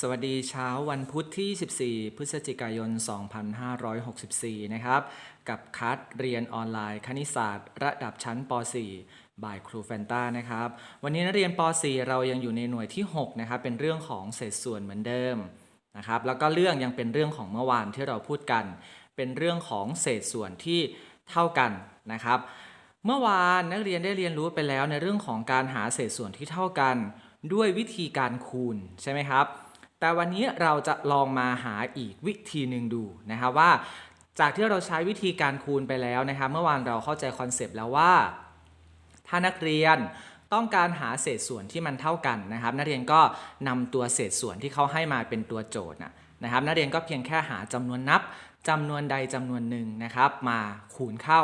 สวัสดีเช้าวันพุธที่ 14 พฤศจิกายน 2564 นะครับ กับคัดเรียนออนไลน์คณิตศาสตร์ ระดับชั้นป .4 บ่ายครูแฟนต้านะครับ วันนี้นักเรียนป .4 เรายังอยู่ในหน่วยที่ 6 นะครับ เป็นเรื่องของเศษส่วนเหมือนเดิมนะครับ แล้วก็เรื่องยังเป็นเรื่องของเมื่อวานที่เราพูดกัน เป็นเรื่องของเศษส่วนที่เท่ากันนะครับ เมื่อวานนักเรียนได้เรียนรู้ไปแล้วในเรื่องของการหาเศษส่วนที่เท่ากัน ด้วยวิธีการคูณใช่ไหมครับ แต่วันนี้เราจะลองมาหาอีกวิธีหนึ่งดูนะครับว่า จากที่เราใช้วิธีการคูณไปแล้วนะครับ เมื่อวานเราเข้าใจคอนเซปต์แล้วว่า ถ้านักเรียนต้องการหาเศษส่วนที่มันเท่ากันนะครับ นักเรียนก็นำตัวเศษส่วนที่เขาให้มาเป็นตัวโจทย์นะครับ นักเรียนก็เพียงแค่หาจำนวนนับจำนวนใดจำนวนหนึ่งนะครับ มาคูณเข้า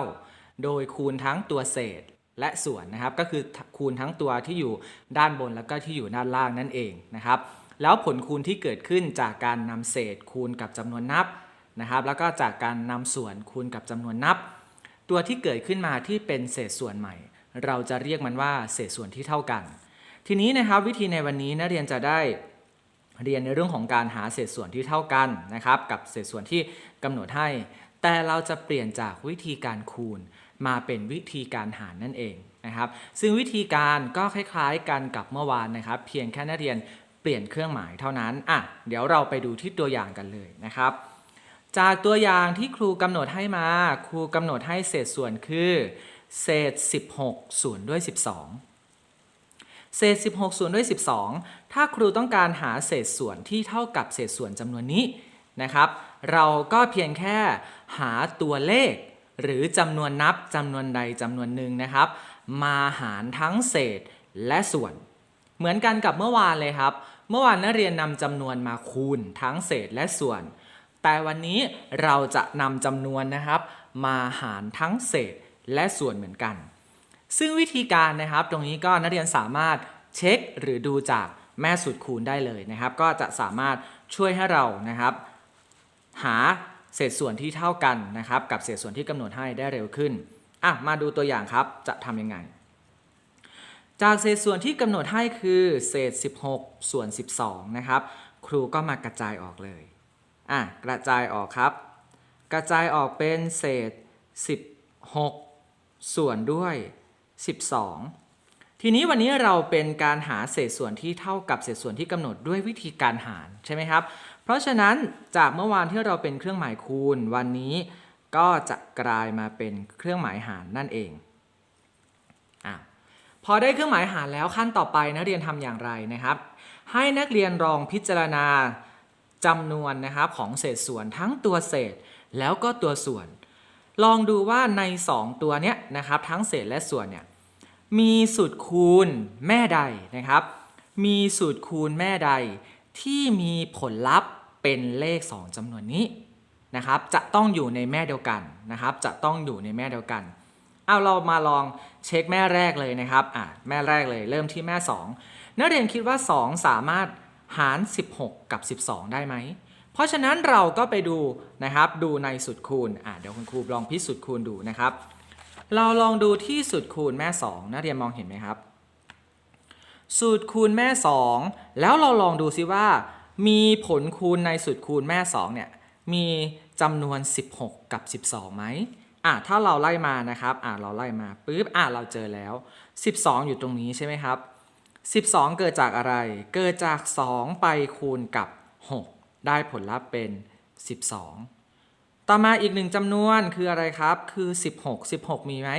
โดยคูณทั้งตัวเศษและส่วนนะครับ ก็คือคูณทั้งตัวที่อยู่ด้านบนแล้วก็ที่อยู่ด้านล่างนั่นเองนะครับ แล้วผลคูณที่เกิดขึ้นจากการนำเศษคูณกับจำนวนนับนะครับ แล้วก็จากการนำส่วนคูณกับจำนวนนับ ตัวที่เกิดขึ้นมาที่เป็นเศษส่วนใหม่ เราจะเรียกมันว่าเศษส่วนที่เท่ากัน ทีนี้นะครับวิธีในวันนี้นักเรียนจะได้เรียนในเรื่องของการหาเศษส่วนที่เท่ากันนะครับ กับเศษส่วนที่กำหนดให้ แต่เราจะเปลี่ยนจากวิธีการคูณมาเป็นวิธีการหารนั่นเองนะครับ ซึ่งวิธีการก็คล้ายๆกันกับเมื่อวานนะครับ เพียงแค่นักเรียน เปลี่ยนเครื่องหมายเท่านั้นอะเดี๋ยวเราไปดูที่ตัวอย่างกันเลยนะครับ จากตัวอย่างที่ครูกำหนดให้มา ครูกำหนดให้เศษส่วนคือเศษ 16 ส่วนด้วย 12 เศษ 16 ส่วนด้วย 12 ถ้าครูต้องการหาเศษส่วนที่เท่ากับเศษส่วนจำนวนนี้นะครับ เราก็เพียงแค่หาตัวเลข หรือจำนวนนับจำนวนใดจำนวนหนึ่งนะครับ มาหารทั้งเศษและส่วน เหมือนกันกับเมื่อวานเลยครับ เมื่อวานนักเรียนนำจำนวนมาคูณทั้งเศษและส่วน แต่วันนี้เราจะนำจำนวนนะครับ มาหารทั้งเศษและส่วนเหมือนกัน ซึ่งวิธีการนะครับตรงนี้ก็นักเรียนสามารถเช็คหรือดูจากแม่สูตรคูณได้เลยนะครับ ก็จะสามารถช่วยให้เรานะครับ หาเศษส่วนที่เท่ากันนะครับ กับเศษส่วนที่กำหนดให้ได้เร็วขึ้นอะมาดูตัวอย่างครับจะทำยังไง จากเศษส่วนที่กำหนดให้คือเศษ 16 ส่วน 12 นะครับ ครูก็มากระจายออกเลยอะกระจายออกครับ กระจายออกเป็นเศษ 16 ส่วนด้วย 12 ทีนี้วันนี้เราเป็นการหาเศษส่วนที่เท่ากับเศษส่วนที่กำหนดด้วยวิธีการหารใช่ไหมครับ เพราะฉะนั้นจากเมื่อวานที่เราเป็นเครื่องหมายคูณ วันนี้ก็จะกลายมาเป็นเครื่องหมายหารนั่นเอง พอได้เครื่องหมายหารแล้วขั้นต่อไปนักเรียนทำอย่างไรนะครับ ให้นักเรียนลองพิจารณาจำนวนนะครับของเศษส่วนทั้งตัวเศษแล้วก็ตัวส่วน ลองดูว่าใน 2 ตัวเนี้ยนะครับทั้งเศษและส่วนเนี่ยมีสูตรคูณแม่ใดนะครับ มีสูตรคูณแม่ใด ที่มีผลลัพธ์เป็นเลข 2จำนวนนี้นะครับ จะต้องอยู่ในแม่เดียวกันนะครับ จะต้องอยู่ในแม่เดียวกัน เอาเรามาลองเช็คแม่แรกเลยนะครับอะแม่แรกเลยเริ่มที่แม่ 2 นักเรียนคิดว่า 2 สามารถหาร 16 กับ 12 ได้ไหม เพราะฉะนั้นเราก็ไปดูนะครับดูในสูตรคูณอะเดี๋ยวคุณครูลองพิสูจน์คูณดูนะครับ เราลองดูที่สูตรคูณแม่ 2 นักเรียนมองเห็นไหมครับ สูตรคูณแม่ 2 แล้วเราลองดูซิว่า มีผลคูณในสูตรคูณแม่2เนี่ยมีจำนวน 16 กับ 12ไหม อะถ้าเราไล่มานะครับอะเราไล่มาปุ๊บอะเราเจอแล้ว 12 อยู่ตรงนี้ใช่ไหมครับ 12 เกิดจากอะไร เกิดจาก 2 ไปคูณกับ 6 ได้ผลลัพธ์เป็น 12 ต่อมาอีกหนึ่งจำนวนคืออะไรครับ คือ 16 16 มีไหม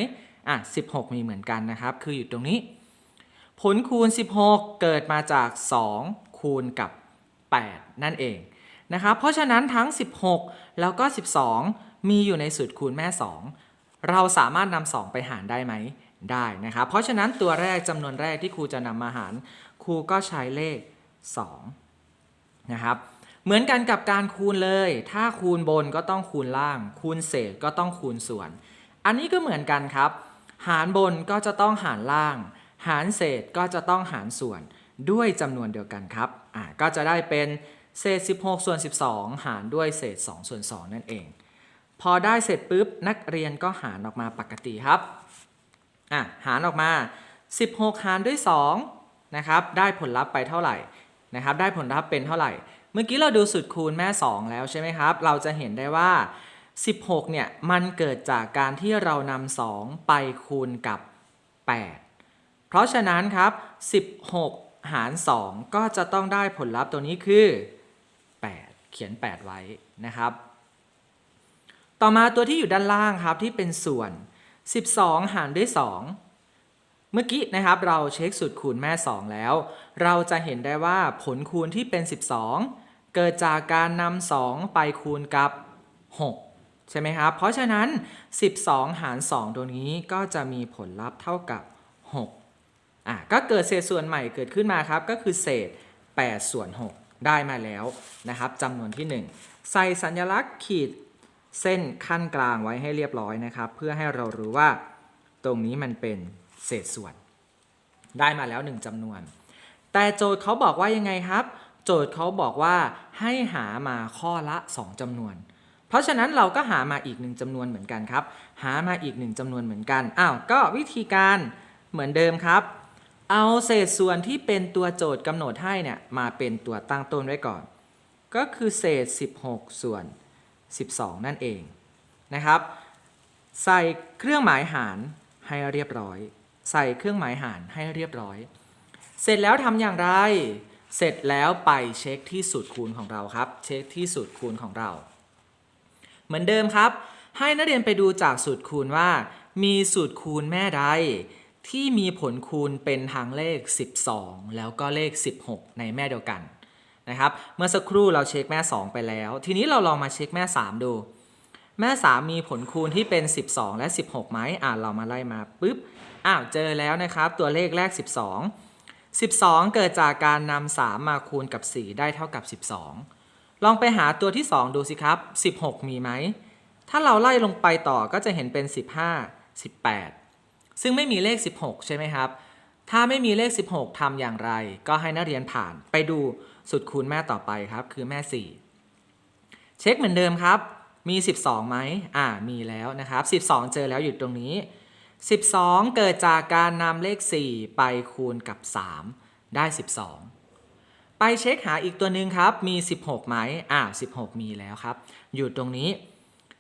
อะ16 มีเหมือนกันนะครับ คืออยู่ตรงนี้ ผลคูณ 16 เกิดมาจาก 2 คูณกับ 8 นั่นเองนะครับ เพราะฉะนั้นทั้ง 16 แล้วก็ 12 มีอยู่ในสูตรคูณแม่ 2 เราสามารถนำ2ไปหารได้ไหม ได้นะครับ เพราะฉะนั้นตัวแรกจำนวนแรกที่ครูจะนำมาหาร ครูก็ใช้เลข2นะครับ เหมือนกันกับการคูณเลย ถ้าคูณบนก็ต้องคูณล่าง คูณเศษก็ต้องคูณส่วน อันนี้ก็เหมือนกันครับ หารบนก็จะต้องหารล่าง หารเศษก็จะต้องหารส่วนด้วยจำนวนเดียวกันครับ อ่า ก็จะได้เป็นเศษ 16 ส่วน 12 หารด้วยเศษ 2 ส่วน 2 นั่นเอง พอได้เสร็จปุ๊บนักเรียนก็หารออกมาปกติครับอะหารออกมา 16 หารด้วย2นะครับได้ผลลัพธ์ไปเท่าไหร่นะครับได้ผลลัพธ์เป็นเท่าไหร่ เมื่อกี้เราดูสูตรคูณแม่ 2 แล้วใช่ไหมครับ เราจะเห็นได้ว่า 16เนี่ยมันเกิดจากการที่เรานำ2ไปคูณกับ 8 เพราะฉะนั้นครับ 16 หาร 2 ก็จะต้องได้ผลลัพธ์ตัวนี้คือ 8 เขียน 8 ไว้นะครับ ต่อมาตัวที่อยู่ด้านล่างครับที่เป็นส่วน 12 หารด้วย 2 เมื่อกี้นะครับเราเช็คสูตรคูณแม่ 2 แล้ว เราจะเห็นได้ว่าผลคูณที่เป็น 12 เกิดจากการนำ2ไปคูณกับ 6 ใช่ไหมครับ เพราะฉะนั้น 12 หาร 2 ตัวนี้ก็จะมีผลลัพธ์เท่ากับ 6 อะก็เกิดเศษส่วนใหม่เกิดขึ้นมาครับ ก็คือเศษ 8 ส่วน 6 ได้มาแล้วนะครับจำนวนที่ 1 ใส่สัญลักษณ์ขีด เส้นขั้นกลางไว้ให้เรียบร้อยนะครับ เพื่อให้เรารู้ว่าตรงนี้มันเป็นเศษส่วน ได้มาแล้ว 1จำนวน แต่โจทย์เขาบอกว่ายังไงครับ โจทย์เขาบอกว่าให้หามาข้อละ 2จำนวน เพราะฉะนั้นเราก็หามาอีกหนึ่งจำนวนเหมือนกันครับ หามาอีกหนึ่งจำนวนเหมือนกันอ้าวก็วิธีการเหมือนเดิมครับ เอาเศษส่วนที่เป็นตัวโจทย์กำหนดให้เนี่ยมาเป็นตัวตั้งต้นไว้ก่อน ก็คือเศษ 16 ส่วน 12 นั่นเองนะครับ ใส่เครื่องหมายหารให้เรียบร้อย ใส่เครื่องหมายหารให้เรียบร้อย เสร็จแล้วทำอย่างไร เสร็จแล้วไปเช็คที่สูตรคูณของเราครับ เช็คที่สูตรคูณของเรา เหมือนเดิมครับ ให้นักเรียนไปดูจากสูตรคูณว่า มีสูตรคูณแม่ใดที่มีผลคูณเป็นทางเลข 12 แล้วก็เลข 16 ในแม่เดียวกัน นะครับ เมื่อสักครู่เราเช็คแม่ 2 ไปแล้ว ทีนี้เราลองมาเช็คแม่ 3 ดู แม่ 3 มีผลคูณที่เป็น 12 และ 16ไหมอ่าเรามาไล่มาปุ๊บ อ้าว เจอแล้วนะครับ ตัวเลขแรก 12 12 เกิดจากการนำ3มาคูณกับ 4 ได้เท่ากับ 12 ลองไปหาตัวที่ 2 ดูสิครับ 16 มีไหม ถ้าเราไล่ลงไปต่อก็จะเห็นเป็น 15 18 ซึ่งไม่มีเลข 16 ใช่ไหมครับ ถ้าไม่มีเลข 16ทำอย่างไร ก็ให้นักเรียนผ่านไปดู สุดคูณแม่ต่อไปครับ คือแม่ 4 เช็คเหมือนเดิมครับ มี 12ไหมอ่า มีแล้วนะครับ 12 เจอแล้วอยู่ตรงนี้ 12 เกิดจากการนำเลข 4 ไปคูณกับ 3 ได้ 12 ไปเช็คหาอีกตัวหนึ่งครับ มี 16ไหมอ่า 16 มีแล้วครับ อยู่ตรงนี้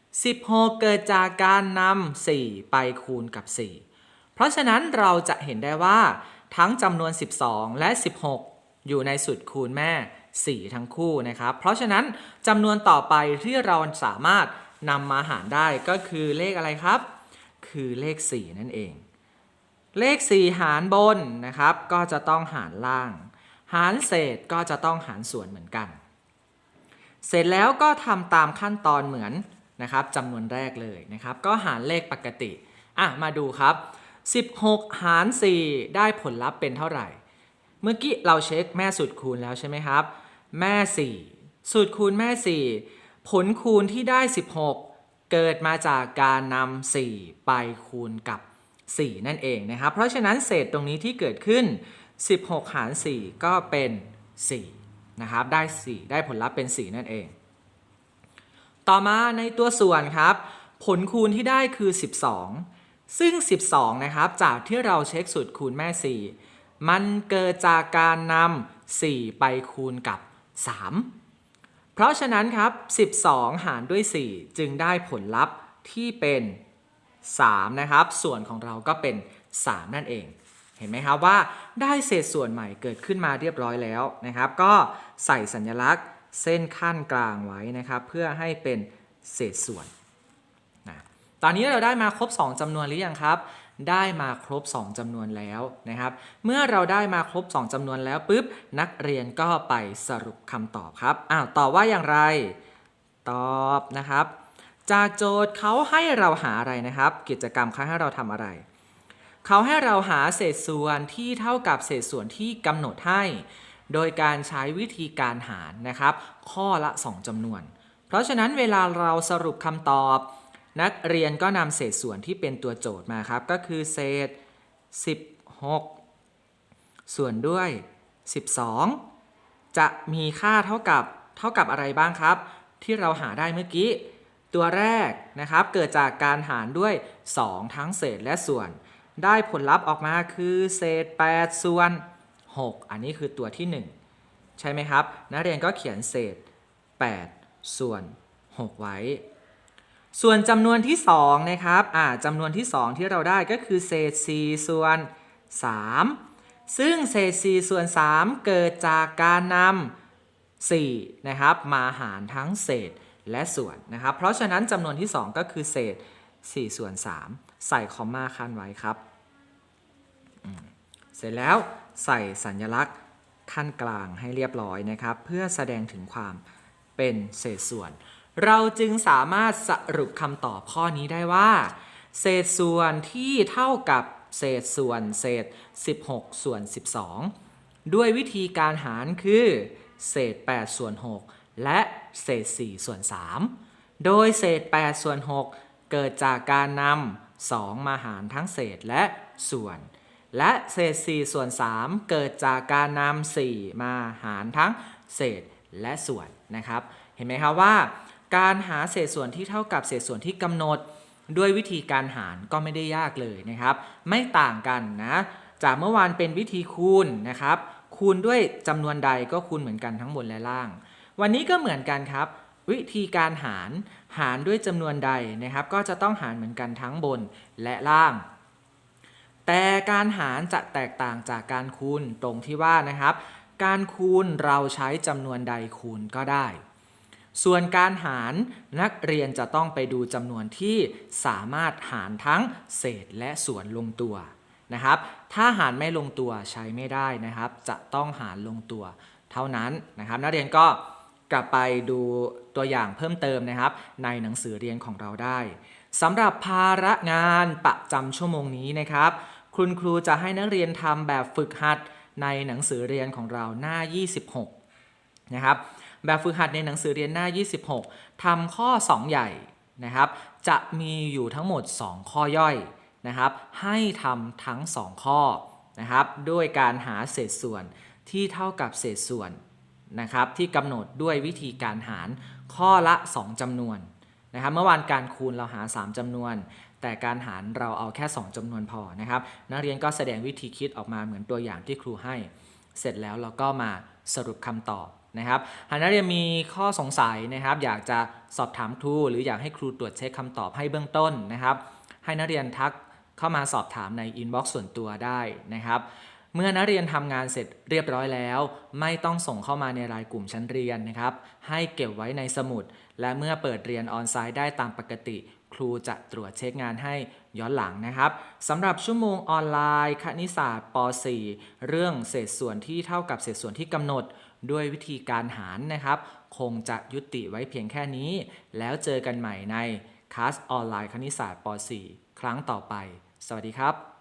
16 เกิดจากการนำ4 ไปคูณกับ 4 เพราะฉะนั้นเราจะเห็นได้ว่าทั้งจำนวน 12 และ 16 อยู่ในสุดคูณแม่ 4 ทั้งคู่นะครับ เพราะฉะนั้นจำนวนต่อไปที่เราสามารถนำมาหารได้ก็คือเลขอะไรครับ คือเลข 4 นั่นเอง เลข 4 หารบนนะครับ ก็จะต้องหารล่าง หารเศษก็จะต้องหารส่วนเหมือนกัน เสร็จแล้วก็ทำตามขั้นตอนเหมือนนะครับจำนวนแรกเลยนะครับ ก็หารเลขปกติอะมาดูครับ 16 หาร 4 ได้ผลลัพธ์เป็นเท่าไหร่ เมื่อกี้เราเช็คแม่สูตรคูณแล้วใช่ไหมครับ แม่ 4 สูตรคูณแม่ 4 ผลคูณที่ได้ 16 เกิดมาจากการนำ4ไปคูณกับ 4 นั่นเองนะครับ เพราะฉะนั้นเศษตรงนี้ที่เกิดขึ้น 16 หาร 4 ก็เป็น 4 นะครับ ได้ 4 ได้ผลลัพธ์เป็น 4 นั่นเอง ต่อมาในตัวส่วนครับ ผลคูณที่ได้คือ 12 ซึ่ง 12 นะครับ จากที่เราเช็คสูตรคูณแม่ 4 มันเกิดจากการนำ4 ไปคูณกับ 3 เพราะฉะนั้นครับ 12 หารด้วย 4 จึงได้ผลลัพธ์ที่เป็น 3 นะครับ ส่วนของเราก็เป็น 3 นั่นเอง เห็นไหมครับว่าได้เศษส่วนใหม่เกิดขึ้นมาเรียบร้อยแล้วนะครับ ก็ใส่สัญลักษณ์เส้นขั้นกลางไว้นะครับ เพื่อให้เป็นเศษส่วนนะตอนนี้เราได้มาครบ 2จำนวนหรือยังครับ ได้มาครบ 2จำนวนแล้วนะครับ เมื่อเราได้มาครบ 2จำนวนแล้วปุ๊บนักเรียนก็ไปสรุปคำตอบครับอ้าวตอบว่าอย่างไร ตอบนะครับ จากโจทย์เขาให้เราหาอะไรนะครับ กิจกรรมเขาให้เราทำอะไรเขาให้เราหาเศษส่วนที่เท่ากับเศษส่วนที่กำหนดให้ โดยการใช้วิธีการหารนะครับ ข้อละ 2จำนวน เพราะฉะนั้นเวลาเราสรุปคำตอบ นักเรียนก็นำเศษส่วนที่เป็นตัวโจทย์มาครับ ก็คือเศษ 16 ส่วนด้วย 12 จะมีค่าเท่ากับเท่ากับอะไรบ้างครับ ที่เราหาได้เมื่อกี้ ตัวแรกนะครับเกิดจากการหารด้วย 2 ทั้งเศษและส่วน ได้ผลลัพธ์ออกมาคือเศษ 8 ส่วน 6 อันนี้คือตัวที่ใช่ไหมครับ นักเรียนก็เขียนเศษ 8 ส่วน 6 ไว้ ส่วนจำนวนที่2นะครับอ่าจำนวนที่ 2 ที่เราได้ก็คือเศษ 4 ส่วน 3 ซึ่งเศษ 4 ส่วน 3 เกิดจากการนำ4นะครับมาหารทั้งเศษและส่วนนะครับ เพราะฉะนั้นจำนวนที่ 2 ก็คือเศษ 4 ส่วน 3 ใส่คอมมาขั้นไว้ครับ เสร็จแล้วใส่สัญลักษณ์ขั้นกลางให้เรียบร้อยนะครับ เพื่อแสดงถึงความเป็นเศษส่วน เราจึงสามารถสรุปคำตอบข้อนี้ได้ว่า เศษส่วนที่เท่ากับเศษส่วนเศษ 16 ส่วน 12 ด้วยวิธีการหารคือ เศษ 8 ส่วน 6 และเศษ 4 ส่วน 3 โดยเศษ 8 ส่วน 6 เกิดจากการนำ2 มาหารทั้งเศษและส่วน และเศษ 4 ส่วน 3 เกิดจากการนำ4 มาหารทั้งเศษและส่วนนะครับ เห็นไหมครับว่า การหาเศษส่วนที่เท่ากับเศษส่วนที่กำหนด ด้วยวิธีการหารก็ไม่ได้ยากเลยนะครับ ไม่ต่างกันนะจากเมื่อวานเป็นวิธีคูณนะครับ คูณด้วยจำนวนใดก็คูณเหมือนกันทั้งบนและล่าง วันนี้ก็เหมือนกันครับ วิธีการหารหารด้วยจำนวนใดนะครับ ก็จะต้องหารเหมือนกันทั้งบนและล่าง แต่การหารจะแตกต่างจากการคูณตรงที่ว่านะครับ การคูณเราใช้จำนวนใดคูณก็ได้ ส่วนการหารนักเรียนจะต้องไปดูจำนวนที่สามารถหารทั้งเศษและส่วนลงตัวนะครับ ถ้าหารไม่ลงตัวใช้ไม่ได้นะครับ จะต้องหารลงตัว เท่านั้นนะครับ นักเรียนก็กลับไปดูตัวอย่างเพิ่มเติมนะครับ ในหนังสือเรียนของเราได้สำหรับภาระงานประจำชั่วโมงนี้นะครับ คุณครูจะให้นักเรียนทำแบบฝึกหัดในหนังสือเรียนของเราหน้า 26 นะครับ แบบฝึกหัดในหนังสือเรียนหน้า 26ทำข้อ 2 ใหญ่นะครับ จะมีอยู่ทั้งหมด 2 ข้อย่อยนะครับ ให้ทำทั้ง 2 ข้อนะครับด้วยการหาเศษส่วนที่เท่ากับเศษส่วนนะครับที่กำหนดด้วยวิธีการหารข้อละ 2จำนวนนะครับเมื่อวานการคูณเราหา 3จำนวน แต่การหารเราเอาแค่ 2จำนวนพอนะครับ นักเรียนก็แสดงวิธีคิดออกมาเหมือนตัวอย่างที่ครูให้ เสร็จแล้วเราก็มาสรุปคำตอบ นะครับหากนักเรียนมีข้อสงสัยนะครับ อยากจะสอบถามครู หรืออยากให้ครูตรวจเช็คคำตอบให้เบื้องต้นนะครับ ให้นักเรียนทักเข้ามาสอบถามในอินบ็อกซ์ส่วนตัวได้นะครับ เมื่อนักเรียนทำงานเสร็จเรียบร้อยแล้ว ไม่ต้องส่งเข้ามาในรายกลุ่มชั้นเรียนนะครับ ให้เก็บไว้ในสมุด และเมื่อเปิดเรียนออนไลน์ได้ตามปกติ ครูจะตรวจเช็คงานให้ย้อนหลังนะครับสำหรับชั่วโมงออนไลน์ คณิตศาสตร์ป .4 เรื่องเศษส่วนที่เท่ากับเศษส่วนที่กำหนด ด้วยวิธีการหารนะครับ คงจะยุติไว้เพียงแค่นี้ แล้วเจอกันใหม่ในคลาสออนไลน์คณิตศาสตร์ป .4 ครั้งต่อไป สวัสดีครับ